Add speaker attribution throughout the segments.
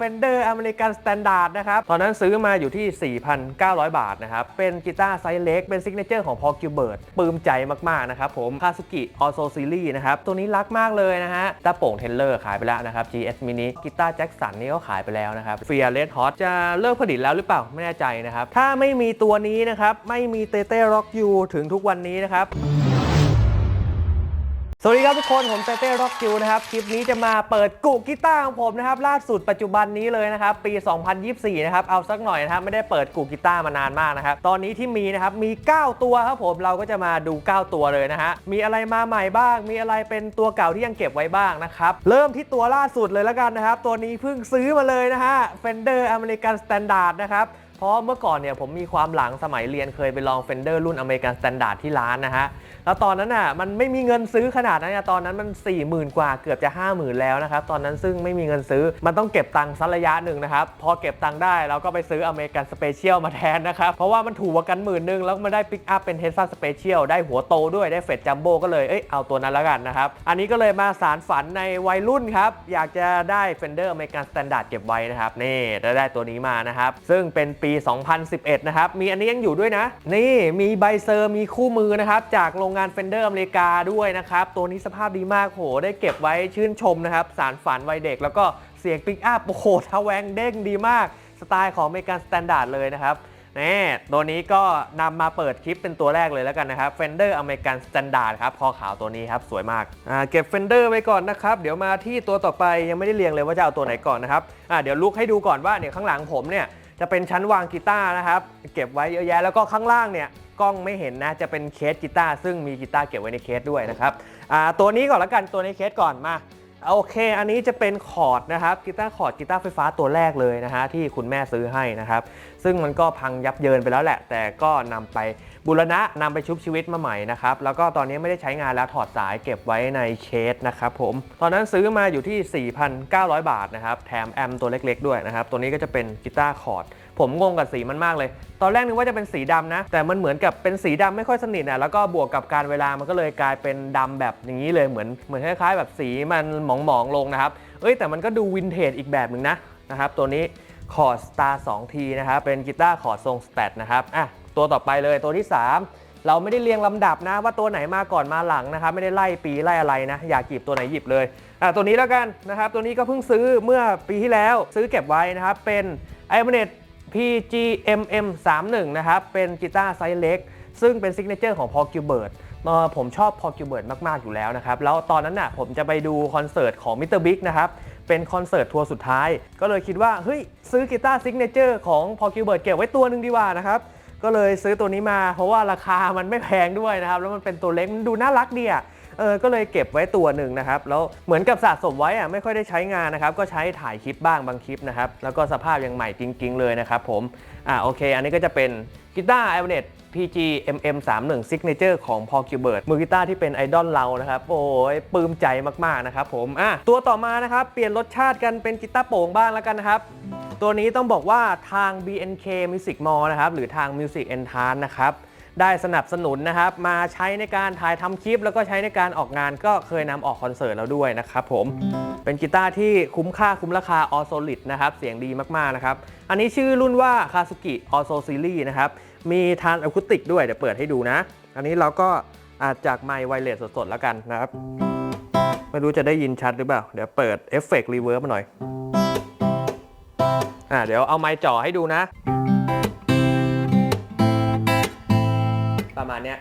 Speaker 1: Fender American Standard นะครับ ตอนนั้นซื้อมาอยู่ที่ 4,900 บาทนะครับ เป็นกีตาร์ไซส์เล็ก เป็นซิกเนเจอร์ของ Paul Gilbert ปลื้มใจมากๆนะครับผม Kazuki Oso Series นะครับ ตัวนี้รักมากเลยนะฮะตาโป่งเทนเลอร์ขายไปแล้วนะครับ GS Mini กีตาร์แจ็คสันนี่ก็ขายไปแล้วนะครับ f e a r Red Hot จะเลิกผลิตแล้วหรือเปล่าไม่แน่ใจนะครับถ้าไม่มีตัวนี้นะครับไม่มีเตเต้ร็อกยูถึงทุกวันนี้นะครับ สวัสดีครับทุกคน ผมเต้เต้ร็อกจิวนะครับ คลิปนี้จะมาเปิดกุกีตาร์ของผมนะครับ ล่าสุดปัจจุบันนี้เลยนะครับ ปี 2024 นะครับ เอาสักหน่อยนะครับ ไม่ได้เปิดกุกีตาร์มานานมากนะครับ ตอนนี้ที่มีนะครับ มี 9 ตัวครับผมเราก็จะมาดู 9 ตัวเลยนะฮะ มีอะไรมาใหม่บ้าง มีอะไรเป็นตัวเก่าที่ยังเก็บไว้บ้างนะครับ เริ่มที่ตัวล่าสุดเลยแล้วกันนะครับ ตัวนี้เพิ่งซื้อมาเลยนะฮะ Fender American Standard นะครับเพราะเมื่อก่อนเนี่ยผมมีความหลังสมัยเรียนเคยไปลอง Fender รุ่น American Standard ที่ร้านนะฮะ แล้วตอนนั้นน่ะมันไม่มีเงินซื้อขนาดนั้นนะตอนนั้นมัน 4 0,000 กว่าเกือบจะ 50,000 แล้วนะครับตอนนั้นซึ่งไม่มีเงินซื้อมันต้องเก็บตังค์สักระยะหนึ่งนะครับพอเก็บตังค์ได้เราก็ไปซื้อ American Special มาแทนนะครับเพราะว่ามันถูกกว่ากันหมื่นหนึงแล้วมันได้ปิกอัพเป็น Tesla Special ได้หัวโตด้วยได้เฟดจัมโบ้ก็เลยเอ้ยเอาตัวนั้นแล้วกันนะครับอันนี้ก็เลยมาสารฝันในวัยรุ่นครับอยากจะได้ Fender American Standard เก็บไว้นะครับนี่ได้ได้ตัวนี้มานะครับซึ่งเป็นปี 2011 นะครับมีอันนี้ยังอยู่ด้วยนะ นี่มีใบเซอร์มีคู่มือนะครับจากโรงงาน Fender อเมริกาด้วยนะครับ ตัวนี้สภาพดีมากโห ได้เก็บไว้ชื่นชมนะครับ สารฝันวัยเด็ก แล้วก็เสียงปิกอัพโอ้โหทะแวงเด้งดีมาก สไตล์ของอเมริกันสแตนดาร์ดเลยนะครับนี่ตัวนี้ก็นำมาเปิดคลิปเป็นตัวแรกเลยแล้วกันนะครับ Fender American Standard ครับคอขาวตัวนี้ครับสวยมากอ่าเก็บ Fender ไว้ก่อนนะครับ เดี๋ยวมาที่ตัวต่อไปยังไม่ได้เรียงเลยว่าจะเอาตัวไหนก่อนนะครับอ่าเดี๋ยวลุกให้ดูก่อนว่าเนี่ยข้างหลังผมเนี่ยจะเป็นชั้นวางกีตาร์นะครับ เก็บไว้เยอะแยะแล้วก็ข้างล่างเนี่ย กล้องไม่เห็นนะ จะเป็นเคสกีตาร์ซึ่งมีกีตาร์เก็บไว้ในเคสด้วยนะครับตัวนี้ก่อนละกันตัวในเคสก่อนมาโอเค อันนี้จะเป็นคอร์ดนะครับกีตาร์คอร์ดกีตาร์ไฟฟ้าตัวแรกเลยนะฮะที่คุณแม่ซื้อให้นะครับ ซึ่งมันก็พังยับเยินไปแล้วแหละ แต่ก็นำไปบูรณะนำไปชุบชีวิตมาใหม่นะครับ แล้วก็ตอนนี้ไม่ได้ใช้งานแล้วถอดสายเก็บไว้ในเคสนะครับผม ตอนนั้นซื้อมาอยู่ที่ 4,900 บาทนะครับ แถมแอมตัวเล็กๆด้วยนะครับ ตัวนี้ก็จะเป็นกีตาร์คอร์ด ผมงงกับสีมันมากเลย ตอนแรกนึกว่าจะเป็นสีดำนะ แต่มันเหมือนกับเป็นสีดำไม่ค่อยสนิทอะแล้วก็บวกกับการเวลามันก็เลยกลายเป็นดำแบบอย่างนี้เลยเหมือนเหมือนคล้ายๆ แบบสีมันหมองๆลงนะครับเอ้ยแต่มันก็ดูวินเทจอีกแบบหนึ่งนะนะครับตัวนี้คอร์ดสตาร์2ทีนะครับเป็นกีตาร์คอร์ดทรงสแตทนะครับอะตัวต่อไปเลยตัวที่ 3 เราไม่ได้เรียงลำดับนะ ว่าตัวไหนมาก่อนมาหลังนะครับไม่ได้ไล่ปีไล่อะไรนะ อยากหยิบตัวไหนหยิบเลยอะตัวนี้แล้วกันนะครับตัวนี้ก็เพิ่งซื้อเมื่อปีที่แล้วซื้อเก็บไว้นะครับเป็น i m a n e t PGMM 31 นะครับเป็นกีตาร์ไซส์เล็ก ซึ่งเป็นซิกเนเจอร์ของ Paul Gilbert เอ่อผมชอบ Paul Gilbert มาก ๆ อยู่แล้วนะครับ แล้วตอนนั้นน่ะผมจะไปดูคอนเสิร์ตของ Mr. Big นะครับ เป็นคอนเสิร์ตทัวร์สุดท้าย ก็เลยคิดว่า เฮ้ย ซื้อกีตาร์ซิกเนเจอร์ของ Paul Gilbert เก็บไว้ตัวหนึ่งดีกว่านะครับ ก็เลยซื้อตัวนี้มาเพราะว่าราคามันไม่แพงด้วยนะครับ แล้วมันเป็นตัวเล็กมันดูน่ารักดีอะ เออก็เลยเก็บไว้ตัวหนึ่งนะครับแล้วเหมือนกับสะสมไว้อะไม่ค่อยได้ใช้งานนะครับก็ใช้ถ่ายคลิปบ้างบางคลิปนะครับแล้วก็สภาพยังใหม่จริง ๆ เลยนะครับผมอ่าโอเค อันนี้ก็จะเป็นกีตาร์ i v a n e t PG MM 31 Signature ของ Paul Gilbert มือกีตาร์ที่เป็นไอดอลเรานะครับ โอ้ยปลื้มใจมาก ๆ นะครับผมอะตัวต่อมานะครับ เปลี่ยนรสชาติกันเป็นกีตาร์โปร่งบ้างแล้วกันนะครับ ตัวนี้ต้องบอกว่าทาง BNK Music Mall นะครับ หรือทาง Music Entrance นะครับ ได้สนับสนุนนะครับมาใช้ในการถ่ายทำคลิป แล้วก็ใช้ในการออกงานก็เคยนำออกคอนเสิร์ตแล้วด้วยนะครับผมเป็นกีตาร์ที่คุ้มค่าคุ้มราคา All Solid นะครับเสียงดีมากๆนะครับอันนี้ชื่อรุ่นว่า Kazuki All Soul Series นะครับมีทานอะคูติกด้วยเดี๋ยวเปิดให้ดูนะ อันนี้เราก็อาจจากไมค์ไวเลสสดๆแล้วกันนะครับ ไม่รู้จะได้ยินชัดหรือเปล่า เดี๋ยวเปิดเอฟเฟกต์รีเวิร์บมาหน่อย อ่าเดี๋ยวเอาไมค์จ่อให้ดูนะ ณเนี้ย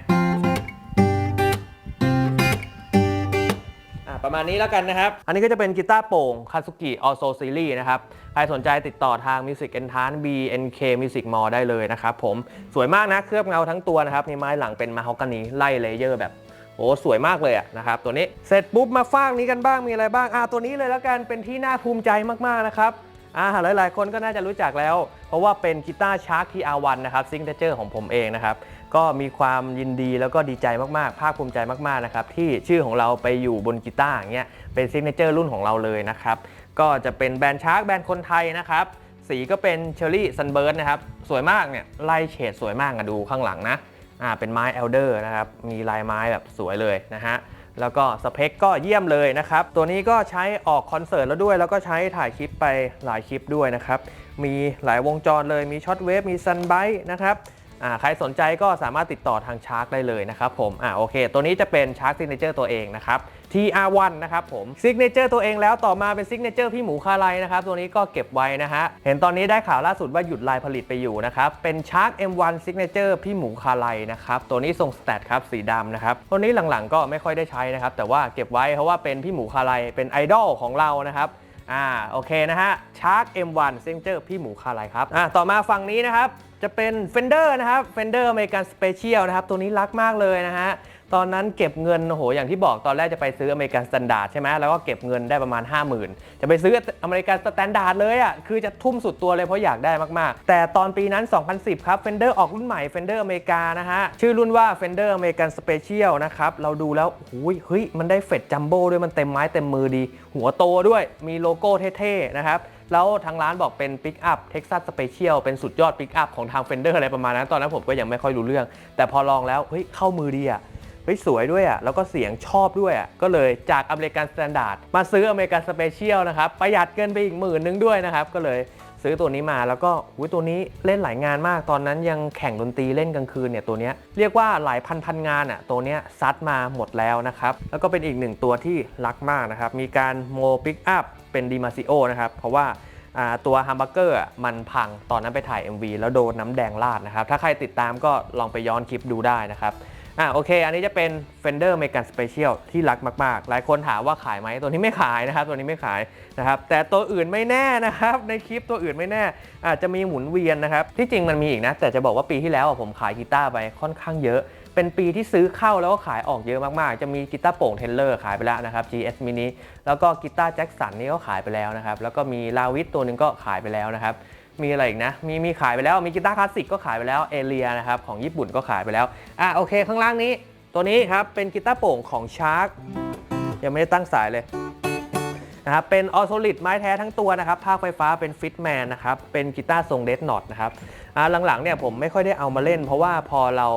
Speaker 1: ประมาณนี้แล้วกันนะครับ อันนี้ก็จะเป็นกีตาร์โป่ง Kazuki Oso Series นะครับ ใครสนใจติดต่อทาง Music Entrance BNK Music Mall ได้เลยนะครับผม สวยมากนะ เคลือบเงาทั้งตัวนะครับ มีไม้หลังเป็นมาฮอกกานีไล่เลเยอร์แบบโอ้ สวยมากเลยอะนะครับ ตัวนี้ เสร็จปุ๊บมาฟากนี้กันบ้าง มีอะไรบ้าง อ่าตัวนี้เลยแล้วกัน เป็นที่น่าภูมิใจมากๆนะครับอ่าหลายๆ คนก็น่าจะรู้จักแล้ว เพราะว่าเป็นกีตาร์ชาร์ k ทีอาวันนะครับซิงเกิลเจอร์ของผมเองนะครับ ก็มีความยินดีแล้วก็ดีใจมากๆ ภาคภูมิใจมากๆนะครับที่ชื่อของเราไปอยู่บนกีตาร์อย่างเงี้ยเป็นซิงเกิลรุ่นของเราเลยนะครับก็จะเป็นแบรนด์ชาร์ k แบรนด์คนไทยนะครับสีก็เป็นเชอร์รี่ซันเบิร์ดนะครับสวยมากเนี่ยไล่เฉดสวยมากอะดูข้างหลังนะอ่าเป็นไม้เอลเดอร์นะครับมีลายไม้แบบสวยเลยนะฮะแล้วก็สเปคก็เยี่ยมเลยนะครับ ตัวนี้ก็ใช้ออกคอนเสิร์ตแล้วด้วย แล้วก็ใช้ถ่ายคลิปไปหลายคลิปด้วยนะครับ มีหลายวงจรเลย มีช็อตเวฟ มีซันไบนะครับ ใครสนใจก็สามารถติดต่อทางชาร์กได้เลยนะครับผมอ่าโอเค ตัวนี้จะเป็นชาร์กซิกเนเจอร์ตัวเองนะครับ TR1 นะครับผมซิกเนเจอร์ตัวเองแล้วต่อมาเป็นซิกเนเจอร์พี่หมูคาไลนะครับ ตัวนี้ก็เก็บไว้นะฮะ เห็นตอนนี้ได้ข่าวล่าสุดว่าหยุดลายผลิตไปอยู่นะครับ เป็นชาร์ก M1 Signature พี่หมูคาไลนะครับ ตัวนี้ทรงสแตทครับสีดำนะครับ ตัวนี้หลังๆก็ไม่ค่อยได้ใช้นะครับแต่ว่าเก็บไว้เพราะว่าเป็นพี่หมูคาไลเป็นไอดอลของเรานะครับ อ่าโอเคนะฮะชาร์ก M1 Signature พี่หมูคาไลครับอ่าต่อมาฝั่งนี้นะครับ จะเป็น Fender นะครับ Fender American Special นะครับ ตัวนี้รักมากเลยนะฮะ ตอนนั้นเก็บเงินโอ้โหอย่างที่บอกตอนแรกจะไปซื้ออเมริกันสแตนดาร์ดใช่ไหมแล้วก็เก็บเงินได้ประมาณ 50,000 จะไปซื้ออเมริกันสแตนดาร์ดเลยอะคือจะทุ่มสุดตัวเลยเพราะอยากได้มากๆ แต่ตอนปีนั้น 2010 ครับ Fender ออกรุ่นใหม่ Fender อเมริกานะฮะ ชื่อรุ่นว่า Fender American Special นะครับ เราดูแล้วหูยเฮ้ยมันได้เฟดจัมโบ้ด้วยมันเต็มไม้เต็มมือดี หัวโตด้วยมีโลโก้เท่ๆนะครับ แล้วทางร้านบอกเป็นปิกอัพเท็กซัสสเปเชียลเป็นสุดยอดปิกอัพของทางเฟนเดอร์อะไรประมาณนั้น ตอนนั้นผมก็ยังไม่ค่อยรู้เรื่อง แต่พอลองแล้วเฮ้ยเข้ามือดีอะเฮ้ยสวยด้วยอะแล้วก็เสียงชอบด้วยอะก็เลยจากอเมริกันสแตนดาร์ดมาซื้ออเมริกันสเปเชียลนะครับประหยัดเกินไปอีกหมื่นนึงด้วยนะครับก็เลย ซื้อตัวนี้มาแล้วก็หุ้ยตัวนี้เล่นหลายงานมาก ตอนนั้นยังแข่งดนตรีเล่นกลางคืนเนี่ยตัวเนี้ยเรียกว่าหลายพันพันงานอะตัวเนี้ยซัดมาหมดแล้วนะครับ แล้วก็เป็นอีกหนึ่งตัวที่รักมากนะครับ มีการโมปิกอัพเป็นดีมาซิโอนะครับเพราะว่าอ่าตัวฮัมเบอร์เกอร์มันพังตอนนั้นไปถ่าย MV แล้วโดนน้ำแดงราดนะครับ ถ้าใครติดตามก็ลองไปย้อนคลิปดูได้นะครับ อ่าโอเค อันนี้จะเป็น Fender American Special ที่รักมาก ๆ หลายคนถามว่าขายไหมตัวนี้ไม่ขายนะครับ ตัวนี้ไม่ขายนะครับ แต่ตัวอื่นไม่แน่นะครับ ในคลิปตัวอื่นไม่แน่อาจจะมีหมุนเวียนนะครับ ที่จริงมันมีอีกนะ แต่จะบอกว่าปีที่แล้วผมขายกีตาร์ไปค่อนข้างเยอะ เป็นปีที่ซื้อเข้าแล้วก็ขายออกเยอะมาก ๆ จะมีกีตาร์โป่งเทนเลอร์ขายไปแล้วนะครับ GS Mini แล้วก็กีตาร์แจ็คสันนี่ก็ขายไปแล้วนะครับ แล้วก็มีลาวิสตัวหนึ่งก็ขายไปแล้วนะครับ มีอะไรอีกนะ มีมีขายไปแล้ว มีกีตาร์คลาสสิกก็ขายไปแล้วเอเลียนะครับของญี่ปุ่นก็ขายไปแล้ว อะโอเค ข้างล่างนี้ ตัวนี้ครับเป็นกีตาร์โปร่งของชาร์กยังไม่ได้ตั้งสายเลยนะครับเป็นออโซลิดไม้แท้ทั้งตัวนะครับภาคไฟฟ้าเป็นฟิตแมนนะครับเป็นกีตาร์ทรงเดดนอตนะครับอ่าหลังๆเนี่ยผมไม่ค่อยได้เอามาเล่น เพราะว่าพอเรา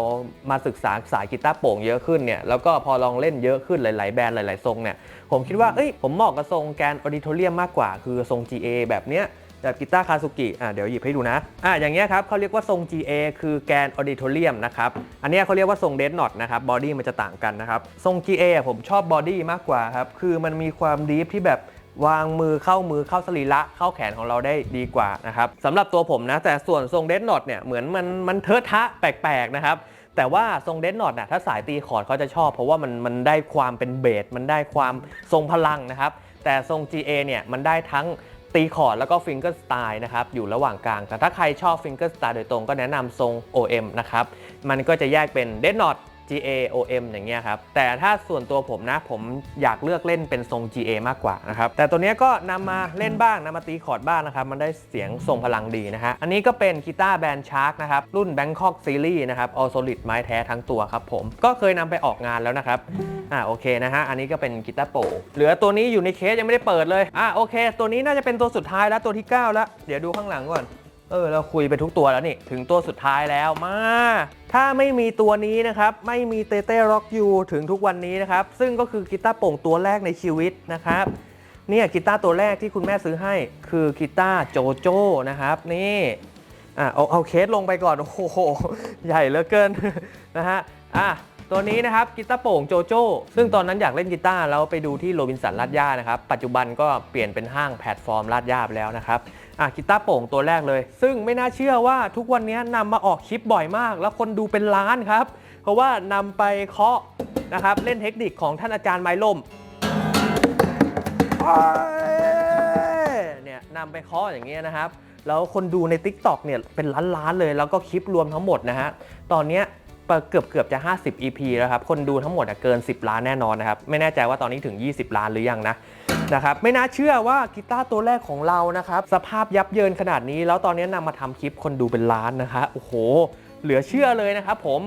Speaker 1: มาศึกษาสายกีตาร์โปร่งเยอะขึ้นเนี่ยแล้วก็พอลองเล่นเยอะขึ้นหลาย ๆ แบรนด์หลาย ๆ ทรงเนี่ยผมคิดว่าเอ้ยผมเหมาะกับทรงแกนออดิโทเรียมมากกว่า คือทรง GA แบบเนี้ย แบบกีตาร์คาซุกิอะเดี๋ยวหยิบให้ดูนะอะอย่างเงี้ยครับเขาเรียกว่าทรง GA คือแกนออดิโทเรียมนะครับ อันเนี้ยเขาเรียกว่าทรงเดดนอตนะครับบอดี้มันจะต่างกันนะครับ ทรง GA อะผมชอบบอดี้มากกว่าครับ คือมันมีความดีฟที่แบบวางมือเข้ามือเข้าสรีระเข้าแขนของเราได้ดีกว่านะครับสำหรับตัวผมนะ แต่ส่วนทรงเดดนอตเนี่ยเหมือนมันมันเทอะทะแปลกๆนะครับแต่ว่าทรงเดดนอตน่ะถ้าสายตีคอร์ดเขาจะชอบ เพราะว่ามันมันได้ความเป็นเบสมันได้ความทรงพลังนะครับ แต่ทรง GA เนี่ยมันได้ทั้ง ตีคอร์ดแล้วก็ฟิงเกอร์สไตล์นะครับอยู่ระหว่างกลาง แต่ถ้าใครชอบฟิงเกอร์สไตล์โดยตรงก็แนะนำทรง OM นะครับมันก็จะแยกเป็นเดดนอต GA OM อย่างเงี้ยครับ แต่ถ้าส่วนตัวผมนะ ผมอยากเลือกเล่นเป็นทรง GA มากกว่านะครับ แต่ตัวเนี้ยก็นำมาเล่นบ้างนำมาตีคอร์ดบ้างนะครับ มันได้เสียงทรงพลังดีนะฮะ อันนี้ก็เป็นกีตาร์แบรนด์ชาร์กนะครับ รุ่น Bangkok Series นะครับ All Solid ไม้แท้ทั้งตัวครับผม ก็เคยนำไปออกงานแล้วนะครับ อ่าโอเคนะฮะ อันนี้ก็เป็นกีตาร์โปรเหลือตัวนี้อยู่ในเคสยังไม่ได้เปิดเลย อ่าโอเค ตัวนี้น่าจะเป็นตัวสุดท้ายแล้วตัวที่ 9 แล้ว เดี๋ยวดูข้างหลังก่อน เออเราคุยไปทุกตัวแล้วนี่ ถึงตัวสุดท้ายแล้วมา ถ้าไม่มีตัวนี้นะครับ ไม่มีเตเต้ร็อกยูถึงทุกวันนี้นะครับ ซึ่งก็คือกีตาร์โป่งตัวแรกในชีวิตนะครับเนี่ยกีตาร์ตัวแรกที่คุณแม่ซื้อให้คือกีตาร์โจโจ้นะครับ นี่อะเอาเอาเคสลงไปก่อน โอ้โห ใหญ่เหลือเกินนะฮะอะตัวนี้นะครับกีตาร์โป่งโจโจ้ซึ่งตอนนั้นอยากเล่นกีตาร์แล้วไปดูที่โรบินสันลาดย่านะครับ ปัจจุบันก็เปลี่ยนเป็นห้างแพลตฟอร์มลาดย่าไปแล้วนะครับ อะกีตาร์โป่งตัวแรกเลย ซึ่งไม่น่าเชื่อว่าทุกวันนี้นำมาออกคลิปบ่อยมาก แล้วคนดูเป็นล้านครับ เพราะว่านำไปเคาะนะครับ เล่นเทคนิคของท่านอาจารย์ไม้ล่มเนี่ยนำไปเคาะอย่างเงี้ยนะครับ แล้วคนดูใน Tik t o อกเนี่ยเป็นล้านๆเลย แล้วก็คลิปรวมทั้งหมดนะฮะ ตอนเนี้ยเกือบเกือบจะ 50 EP แล้วครับ คนดูทั้งหมดเกิน 10 ล้านแน่นอนนะครับ ไม่แน่ใจว่าตอนนี้ถึง 20 ล้านหรือยังนะ นะครับไม่น่าเชื่อว่ากีตาร์ตัวแรกของเรานะครับ สภาพยับเยินขนาดนี้ แล้วตอนนี้นำมาทำคลิปคนดูเป็นล้านนะคะโอ้โห เหลือเชื่อเลยนะครับผม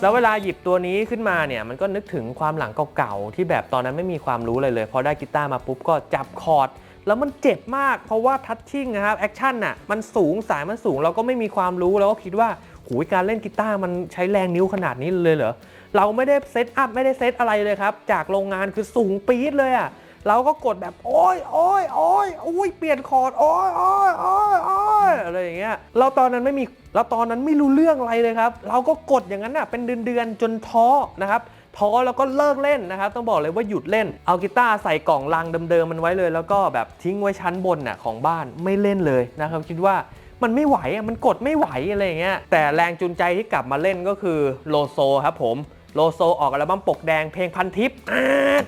Speaker 1: แล้วเวลาหยิบตัวนี้ขึ้นมาเนี่ยมันก็นึกถึงความหลังเก่าๆที่แบบตอนนั้นไม่มีความรู้เลยเลยพอได้กีตาร์มาปุ๊บก็จับคอร์ดแล้วมันเจ็บมากเพราะว่าทัชชิ่งนะครับแอคชั่นน่ะมันสูงสายมันสูงเราก็ไม่มีความรู้เราก็คิดว่าหูการเล่นกีตาร์มันใช้แรงนิ้วขนาดนี้เลยเหรอเราไม่ได้เซตอัพไม่ได้เซตอะไรเลยครับ จากโรงงานคือสูงปี๊ดเลยอะ เราก็กดแบบโอ้ยโอ้ยโอ้ยอุ้ยเปลี่ยนคอร์ดโอ้ยโอ้ยโอ้ยโอ้ยอะไรอย่างเงี้ยเราตอนนั้นไม่มีเราตอนนั้นไม่รู้เรื่องอะไรเลยครับ เราก็กดอย่างนั้นน่ะเป็นเดือนๆจนท้อนะครับท้อแล้วก็เลิกเล่นนะครับ ต้องบอกเลยว่าหยุดเล่น เอากีตาร์ใส่กล่องลังเดิมๆมันไว้เลย แล้วก็แบบทิ้งไว้ชั้นบนน่ะของบ้านไม่เล่นเลยนะครับ คิดว่ามันไม่ไหวอะมันกดไม่ไหวอะไรอย่างเงี้ยแต่แรงจูงใจที่กลับมาเล่นก็คือโลโซครับผม โลโซออกอัลบั้มปกแดงเพลงพันทิปอ่า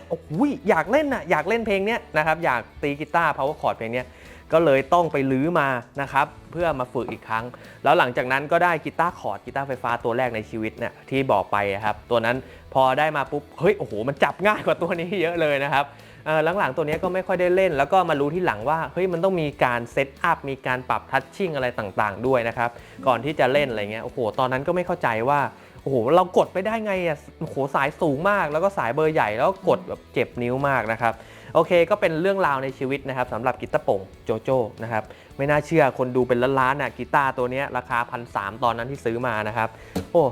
Speaker 1: โอ้โหอยากเล่นน่ะอยากเล่นเพลงเนี้ยนะครับอยากตีกีตาร์ power chord เพลงเนี้ยก็เลยต้องไปลื้อมานะครับเพื่อมาฝึกอีกครั้ง แล้วหลังจากนั้นก็ได้กีตาร์คอร์ดกีตาร์ไฟฟ้าตัวแรกในชีวิตเนี่ยที่บอกไปอะครับตัวนั้นพอได้มาปุ๊บเฮ้ยโอ้โหมันจับง่ายกว่าตัวนี้เยอะเลยนะครับหลังๆ ตัวนี้ก็ไม่ค่อยได้เล่น แล้วก็มารู้ที่หลังว่าเฮ้ยมันต้องมีการเซตอัพมีการปรับทัชชิ่งอะไรต่างๆ ด้วยนะครับก่อนที่จะเล่นอะไรเงี้ยโอ้โหตอนนั้นก็ไม่เข้าใจว่า โอ้โหเรากดไปได้ไงอะโอ้โหสายสูงมาก แล้วก็สายเบอร์ใหญ่แล้วกดแบบเจ็บนิ้วมากนะครับโอเค ก็เป็นเรื่องราวในชีวิตนะครับสำหรับกีตาร์โป่งโจโจ้นะครับไม่น่าเชื่อคนดูเป็นล้านๆน่ะกีตาร์ตัวนี้ราคาพันสตอนนั้นที่ซื้อมานะครับโอ้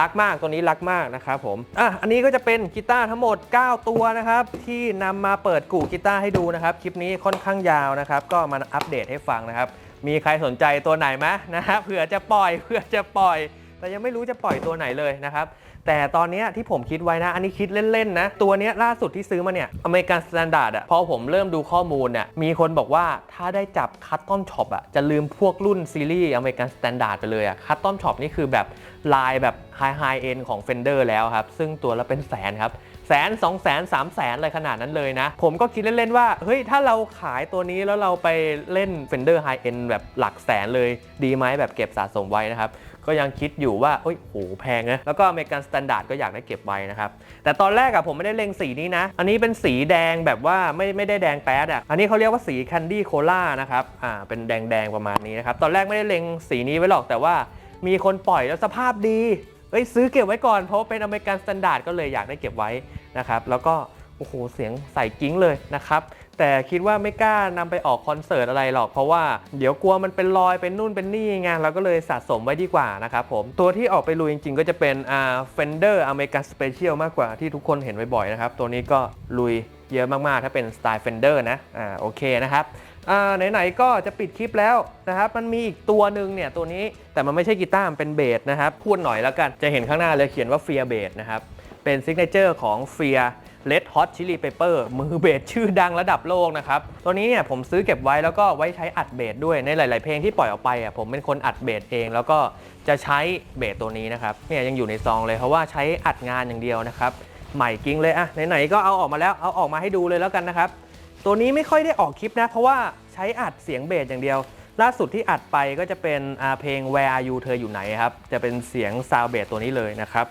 Speaker 1: รักมากตัวนี้รักมากนะครับผมอะอันนี้ก็จะเป็นกีตาร์ทั้งหมด 9 ตัวนะครับที่นำมาเปิดกู่กีตาร์ให้ดูนะครับคลิปนี้ค่อนข้างยาวนะครับก็มาอัปเดตให้ฟังนะครับมีใครสนใจตัวไหนไหมนะฮะเผื่อจะปล่อยเผื่อจะปล่อย แต่ยังไม่รู้จะปล่อยตัวไหนเลยนะครับ แต่ตอนนี้ที่ผมคิดไว้นะ อันนี้คิดเล่น ๆ นะ ตัวนี้ล่าสุดที่ซื้อมาเนี่ยอเมริกันสแตนดาร์ดอะพอผมเริ่มดูข้อมูลเนี่ยมีคนบอกว่าถ้าได้จับคัตตอมช็อปอะจะลืมพวกรุ่นซีรีส์อเมริกันสแตนดาร์ดไปเลยอะคัตตอมช็อปนี่คือแบบลายแบบไฮไฮเอ็นของ Fender แล้วครับ ซึ่งตัวละเป็นแสนครับแสนสองแสนสามแสนอะไรขนาดนั้นเลยนะ ผมก็คิดเล่น ๆ ว่า เฮ้ย ถ้าเราขายตัวนี้แล้วเราไปเล่น Fender High End แบบหลักแสนเลยดีไหมแบบเก็บสะสมไว้นะครับ ก็ยังคิดอยู่ว่าเฮ้ยโหแพงนะแล้วก็อเมริกันสแตนดาร์ดก็อยากได้เก็บไว้นะครับแต่ตอนแรกอะผมไม่ได้เล็งสีนี้นะ อันนี้เป็นสีแดงแบบว่าไม่ไม่ได้แดงแป๊ดอะอันนี้เขาเรียกว่าสีแคนดี้โคล่านะครับอ่าเป็นแดงๆประมาณนี้นะครับตอนแรกไม่ได้เล็งสีนี้ไว้หรอกแต่ว่ามีคนปล่อยแล้วสภาพดีเอ้ยซื้อเก็บไว้ก่อนเพราะเป็นอเมริกันสแตนดาร์ดก็เลยอยากได้เก็บไว้นะครับแล้วก็โอ้โหเสียงใส่กิ้งเลยนะครับ แต่คิดว่าไม่กล้านำไปออกคอนเสิร์ตอะไรหรอก เพราะว่าเดี๋ยวกลัวมันเป็นรอยเป็นนู่นเป็นนี่ไงเราก็เลยสะสมไว้ดีกว่านะครับผม ตัวที่ออกไปลุยจริงๆ ก็จะเป็นอ่า Fender American Special มากกว่าที่ทุกคนเห็นบ่อยๆนะครับ ตัวนี้ก็ลุยเยอะมากๆ ถ้าเป็นสไตล์ Fender นะอ่าโอเคนะครับอ่าไหนๆก็จะปิดคลิปแล้วนะครับ มันมีอีกตัวหนึ่งเนี่ยตัวนี้แต่มันไม่ใช่กีตาร์มันเป็นเบสนะครับ พูดหน่อยแล้วกัน จะเห็นข้างหน้าเลยเขียนว่าเฟียเบสนะครับ เป็นซิกเนเจอร์ของเฟีย Red Hot Chili Pepper มือเบสชื่อดังระดับโลกนะครับ ตัวนี้เนี่ยผมซื้อเก็บไว้แล้วก็ไว้ใช้อัดเบสด้วยในหลาย ๆ เพลงที่ปล่อยออกไปอะผมเป็นคนอัดเบสเอง แล้วก็จะใช้เบสตัวนี้นะครับเนี่ยยังอยู่ในซองเลยเพราะว่าใช้อัดงานอย่างเดียวนะครับใหม่กิ้งเลยอะไหน ๆ ก็เอาออกมาแล้วเอาออกมาให้ดูเลยแล้วกันนะครับตัวนี้ไม่ค่อยได้ออกคลิปนะ เพราะว่าใช้อัดเสียงเบสอย่างเดียว ล่าสุดที่อัดไปก็จะเป็นเพลง Where Are You เธออยู่ไหนครับ จะเป็นเสียงซาวเบสตัวนี้เลยนะครับ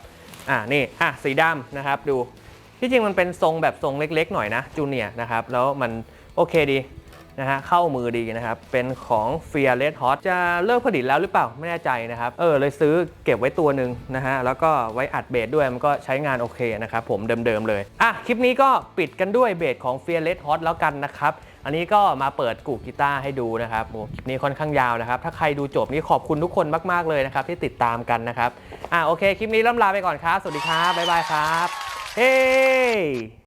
Speaker 1: อ่านี่ อะ สีดำนะครับดู ที่จริงมันเป็นทรงแบบทรงเล็กๆ หน่อยนะจูเนียนะครับ แล้วมันโอเคดีนะฮะเข้ามือดีนะครับ เป็นของ Fear Red Hot จะเลิกผลิตแล้วหรือเปล่า ไม่แน่ใจนะครับ เออเลยซื้อเก็บไว้ตัวหนึ่งนะฮะ แล้วก็ไว้อัดเบสด้วยมันก็ใช้งานโอเคนะครับผมเดิมๆเลย อะ คลิปนี้ก็ปิดกันด้วยเบสของ Fear Red Hot แล้วกันนะครับ อันนี้ก็มาเปิดกูกีตาร์ให้ดูนะครับโอ้คลิปนี้ค่อนข้างยาวนะครับ ถ้าใครดูจบนี่ขอบคุณทุกคนมากๆเลยนะครับที่ติดตามกันนะครับ อะโอเคคลิปนี้ล่ำลาไปก่อนครับ สวัสดีครับบ๊ายบายครับ เฮ้